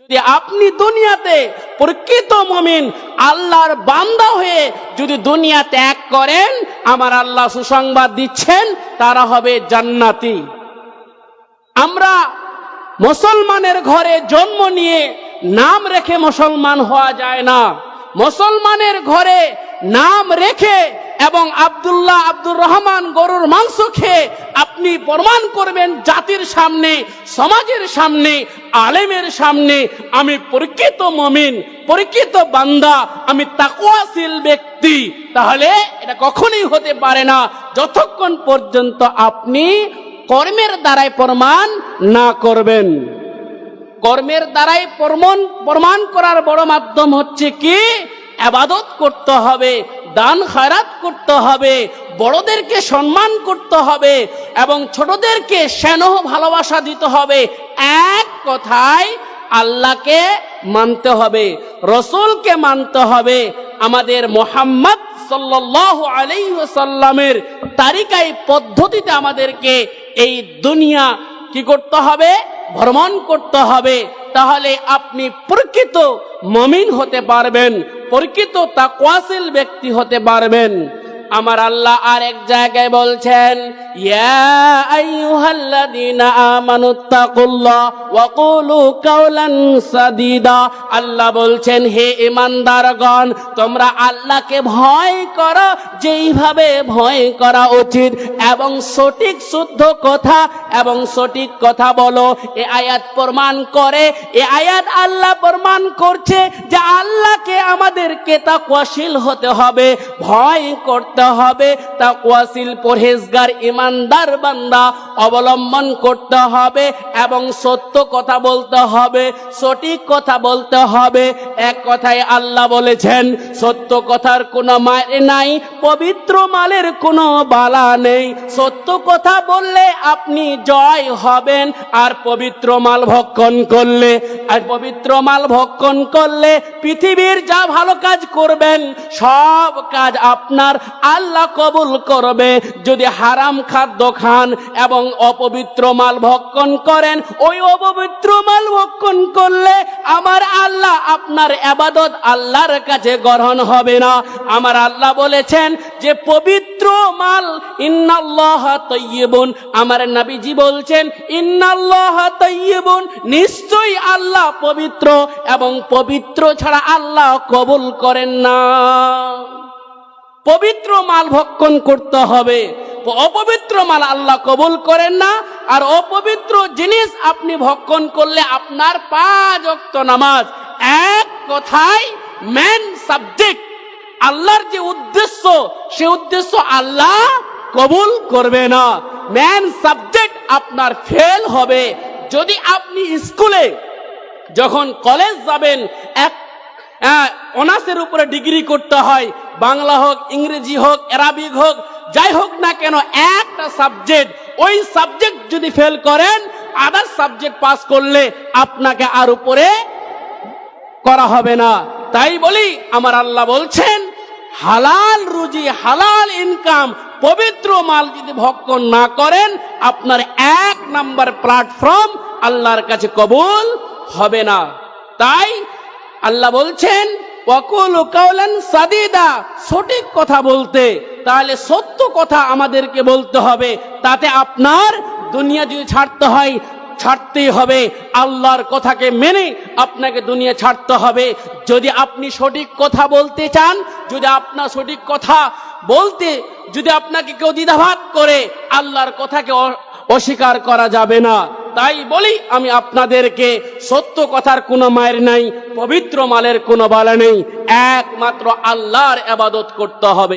যদি আপনি দুনিয়াতে প্রকৃত মমিন, আল্লাহর বান্দা হয়ে যদি দুনিয়া ত্যাগ করেন, আমার আল্লাহ সুসংবাদ দিচ্ছেন, তারা হবে জান্নাতি। আমরা মুসলমানের ঘরে জন্ম নিয়ে নাম রেখে মুসলমান হওয়া যায় না। মুসলমানের ঘরে নাম রেখে এবং আব্দুল্লাহ আব্দুর রহমান গরুর মাংস খেয়ে আপনি প্রমাণ করবেন জাতির সামনে, সমাজের সামনে আলেমের সামনে আমি পরীক্ষিত মমিন, পরীক্ষিত বান্দা, আমি তাকুয়াশীল ব্যক্তি। তাহলে এটা কখনোই হতে পারে না। যতক্ষণ পর্যন্ত আপনি কর্মের দ্বারাই প্রমাণ না করবেন। কর্মের দ্বারাই প্রমাণ প্রমাণ করার বড় মাধ্যম হচ্ছে কি? আবাদত করতে হবে, দান খায়রাত করতে হবে, বড়দেরকে সম্মান করতে হবে এবং ছোটদেরকে স্নেহ ভালোবাসা দিতে হবে। কথায় আল্লাহকে মানতে হবে, রসুলকে মানতে হবে। আমাদের মোহাম্মদ আলাইহি তারিকায় পদ্ধতিতে আমাদেরকে এই দুনিয়া কি করতে হবে? ভ্রমণ করতে হবে। তাহলে আপনি প্রকৃত মমিন হতে পারবেন, প্রকৃত তাকওয়াসিল ব্যক্তি হতে পারবেন। আমার আল্লাহ আর এক জায়গায় বলছেন আল্লাহ বলছেন, হে ঈমানদারগণ, তোমরা আল্লাহকে ভয় করো, যেইভাবে ভয় করা উচিত এবং সঠিক শুদ্ধ কথা এবং সঠিক কথা বলো। এ আয়াত প্রমাণ করে, এ আয়াত আল্লাহ প্রমাণ করছে যে আল্লাহকে আমাদেরকে তাকওয়াশীল হতে হবে, ভয় করতে হবে তাকওয়াশীল পরহেজগার, ইমানদার বান্দা অবলম্বন করতে হবে এবং সত্য কথা বলতে হবে, সঠিক কথা বলতে হবে। এক কথায় আল্লাহ বলেছেন, সত্য কথার কোনো মানে নাই, পবিত্র মালের কোনো বালা নেই। সত্য কথা বললে আপনি জয় হবেন আর পবিত্র মাল ভক্ষণ করলে, আর পবিত্র মাল ভক্ষণ করলে পৃথিবীর যা ভালো কাজ করবেন, সব কাজ আপনার আল্লাহ কবুল করবে। যদি হারাম খাদ্য খান এবং অপবিত্র মাল ভক্ষণ করেন, ওই অপবিত্র মাল ভক্ষণ করলে আমার আল্লাহ আপনার আবাদত আল্লাহর কাছে গ্রহণ হবে না। আমার আল্লাহ বলেছেন যে, পবিত্র মাল ইন্নাল্লাহ তৈয়বুন আমার নবীজি বলছেন, ইন্নাল্লাহ তৈয়বুন নিশ্চয়ই আল্লাহ পবিত্র এবং পবিত্র ছাড়া আল্লাহ কবুল করেন না। পবিত্র মাল ভক্ষণ করতে হবে। অপবিত্র মাল আল্লাহ কবুল করেন না, আর অপবিত্র জিনিস আপনি ভক্ষণ করলে আপনার পাঁচ অক্ত নামাজ। এক কথায় মেন সাবজেক্ট আল্লাহর যে উদ্দেশ্য, সে উদ্দেশ্য আল্লাহ কবুল করবে না। মেন সাবজেক্ট আপনার ফেল হবে। যদি আপনি স্কুলে যখন কলেজ যাবেন, এক অনার্সের উপরে ডিগ্রি করতে হয়। বাংলা হোক, ইংরেজি হোক, অ্যারাবিক হোক, যাই হোক না কেন, একটা সাবজেক্ট, ওই সাবজেক্ট যদি ফেল করেন আদার সাবজেক্ট পাস করলে আপনাকে আর উপরে করা হবে না। তাই বলি, আমার আল্লাহ বলছেন, হালাল রুজি, হালাল ইনকাম পবিত্র মাল যদি ভক্ষণ না করেন, আপনার এক নাম্বার প্ল্যাটফর্ম আল্লাহর কাছে কবুল হবে না। তাই আল্লাহ বলছেন কাউলান সাদিদা সঠিক কথা বলতে, তাহলে সত্য কথা আমাদেরকে বলতে হবে, তাতে আপনার দুনিয়া যদি ছাড়তে হয়, ছাড়তেই হবে। আল্লাহর কথাকে মেনে আপনাকে দুনিয়া ছাড়তে হবে। যদি আপনি সঠিক কথা বলতে চান, যদি আপনার সঠিক কথা বলতে, যদি আপনাকে কেউ দ্বিধাভাত করে, আল্লাহর কথাকে অস্বীকার করা যাবে না। তাই বলি, আমি আপনাদেরকে সত্য কথার কোনো মায়ের নাই, পবিত্র মালের কোনো বালা নেই। একমাত্র আল্লাহর আবাদত করতে হবে।